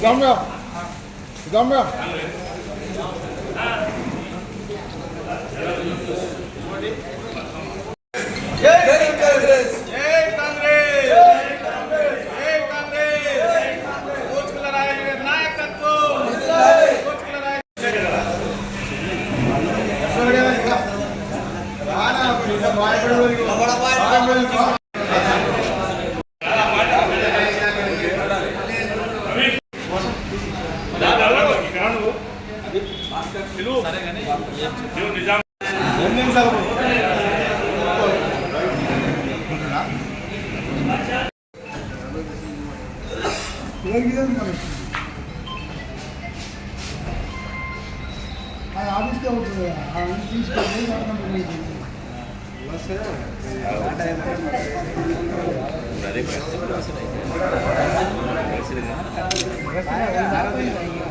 Dá o meu. Dá o meu. Jai Jai Congress. అది ఆఫీస్కే ఉంటుంది office తీసుకొని వాడతాం బాయ్ కల్లి పట్టలేదు అలా అనుకోతారు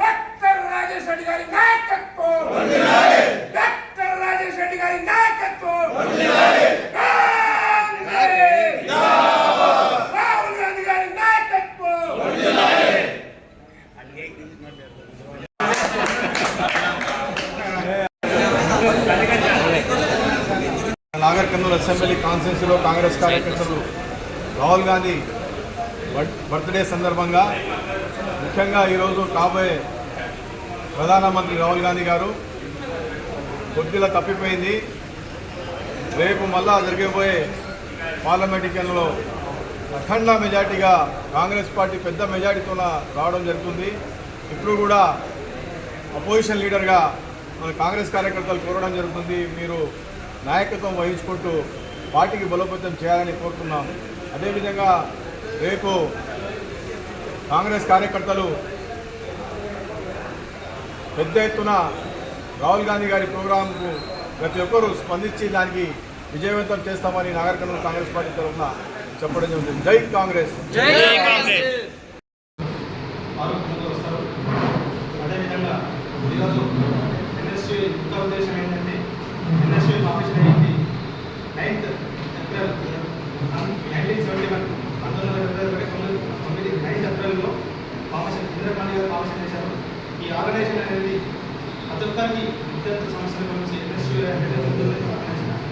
డాక్టర్ రాజేష్ రెడ్డి గారి నాయకత్వం డాక్టర్ రాజేష్ రెడ్డి గారి నాయకత్వం కాంగ్రెస్! రాహుల్ గాంధీ గారి నాయకత్వం నాగర్ కర్నూలు అసెంబ్లీ కాన్స్టిట్యూన్సీలో కాంగ్రెస్ కార్యకర్తలు రాహుల్ గాంధీ బర్త్- బర్త్డే సందర్భంగా ముఖ్యంగా ఈరోజు కాబోయే ప్రధానమంత్రి రాహుల్ గాంధీ గారు కొద్దిగా తప్పిపోయింది. రేపు మళ్ళా జరగబోయే పార్లమెంట్ ఎన్నికల్లో అఖండ మెజార్టీగా కాంగ్రెస్ పార్టీ పెద్ద మెజార్టీతో రావడం జరుగుతుంది. ఇప్పుడు కూడా అపోజిషన్ లీడర్గా మన కాంగ్రెస్ కార్యకర్తలు కోరడం జరుగుతుంది. మీరు నాయకత్వం వహించుకుంటూ పార్టీకి బలోపేతం చేయాలని కోరుతున్నాం. అదేవిధంగా రేపు కాంగ్రెస్ కార్యకర్తలు పెద్ద ఎత్తున రాహుల్ గాంధీ గారి ప్రోగ్రాంకు ప్రతి ఒక్కరూ స్పందించి దానికి విజయవంతం చేస్తామని నాగర్ కర్నూలు కాంగ్రెస్ పార్టీ తరఫున చెప్పడం జరుగుతుంది. జై కాంగ్రెస్! అదేవిధంగా ఈరోజు ఆపరేషన్ అయింది ninth April nineteen seventy one పంతొమ్మిది వందల డెబ్బై ఒకటి తొమ్మిది తొమ్మిది నైన్త్ ఏప్రిల్లో ఫార్మేషన్ ఇందిరాగాంధీ గారు ఆపరేషన్ చేశారు. ఈ ఆర్గనైజేషన్ అనేది ప్రతి ఒక్కరికి విద్యార్థి సమస్యల గురించి ఎన్ఎస్యూ ఆర్గనైజేషన్.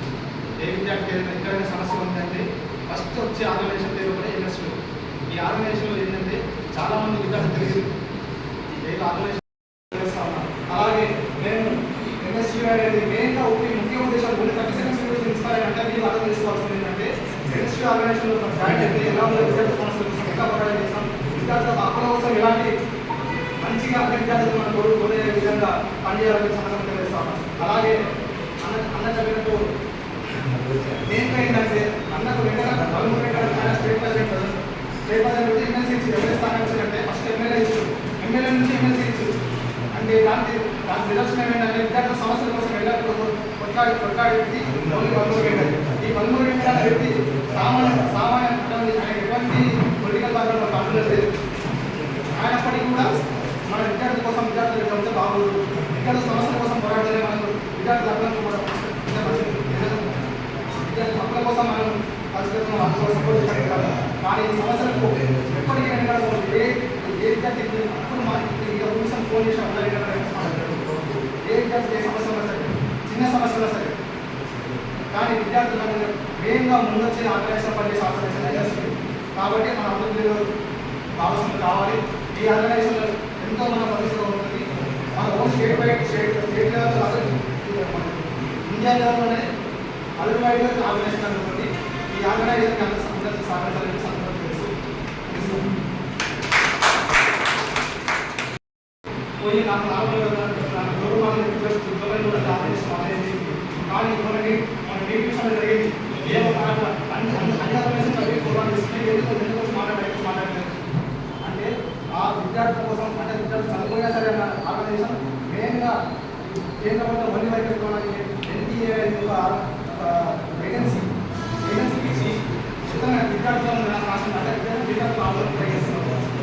ఏ విద్యార్థికి ఏదైనా ఎక్కడైనా సమస్య ఉందంటే ఫస్ట్ వచ్చే ఆర్గనైజేషన్ పేరు కూడా ఎన్ఎస్యూ ఈ ఆర్గనైజేషన్లో ఏంటంటే చాలామంది మంది విద్యార్థులు తెలియదు ఆర్గనైజేషన్ చేస్తా ఉన్నారు. అలాగే నేను ఎన్ఎస్యూ అనేది మెయిన్గా ఒకటి ముఖ్య ఉద్దేశం ఓన్లీ థర్టీ సెకండ్స్ గురించి ఇన్స్పైర్ అంటే మీరు అర్థం చేసుకోవాల్సింది ఏంటంటే ఎన్ఎస్యూ ఆర్గనైజేషన్లో జాయిన్ పోరాటం చేస్తాం విద్యార్థుల కోసం ఇలాంటి మంచిగా అన్ని విద్యార్థులు మనం విధంగా పనిచేయాలని సందర్భంగా తెలియజేస్తాం అలాగే అన్న అన్న చెప్పినట్టు మెయిన్గా ఏంటంటే అన్నకు వెంటనే పదమూడు వెంటనే స్టేట్ ప్రెసిడెంట్ స్టేట్ ప్రెసిడెంట్ వచ్చి ఎమ్మెల్సీ ఇచ్చి ఎమ్మెల్యే స్థానం వచ్చిందంటే ఫస్ట్ ఎమ్మెల్యే ఎమ్మెల్యే నుంచి ఎమ్మెల్సీ ఇచ్చు అంటే దానికి దాని నిదర్శనం ఏంటంటే విద్యార్థుల సమస్యల కోసం ఎల్లప్పుడూ కొట్లాడి కొట్లాడి విద్యార్థుల కూడా హక్కుల కోసం మనం పరిస్థితులను హక్కుల సపోర్ట్ చేయాలి కానీ ఈ సమస్యలకు ఎప్పటికీ వెనకాడకూడదు. ఏ ఏ విద్యార్థికి ఫోన్ ఏ ఏ సమస్య సరే చిన్న సరే కానీ విద్యార్థులకు మెయిన్గా ముందొచ్చి ఆర్గనైజేషన్ ఆర్గనైజేషన్ కాబట్టి మన అభివృద్ధిలో భాగస్వామి కావాలి ఈ ఆర్గనైజేషన్ ఎంతో మన పరిస్థితిలో ఉంటుంది మన own state by state India లెవెల్లోనే అల్లు ఆర్గనైజేషన్ అనుకోండి ఈ ఆర్గనైజేషన్ అందరికీ సహకరించాలని సందర్భంగా తెలుసు తెలుసు. పోయి నాకు నాలుగు నాకు కూడా ఆర్గనైజేషన్ ఆర్గనైజ్ కానీ మనకి మన మీటింగ్స్ అనేది జరిగింది.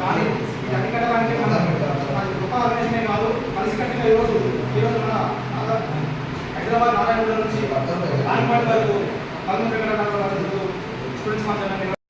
కానీ ఇది అరికట్టడానికి మన మన గొప్ప ఆలోచనే కాదు కలిసి కట్టిన హైదరాబాద్ నారాయణ నుంచి రాజమండ్రి వరకు పంతొమ్మిది వందల స్టూడెంట్స్ మాట్లాడాలి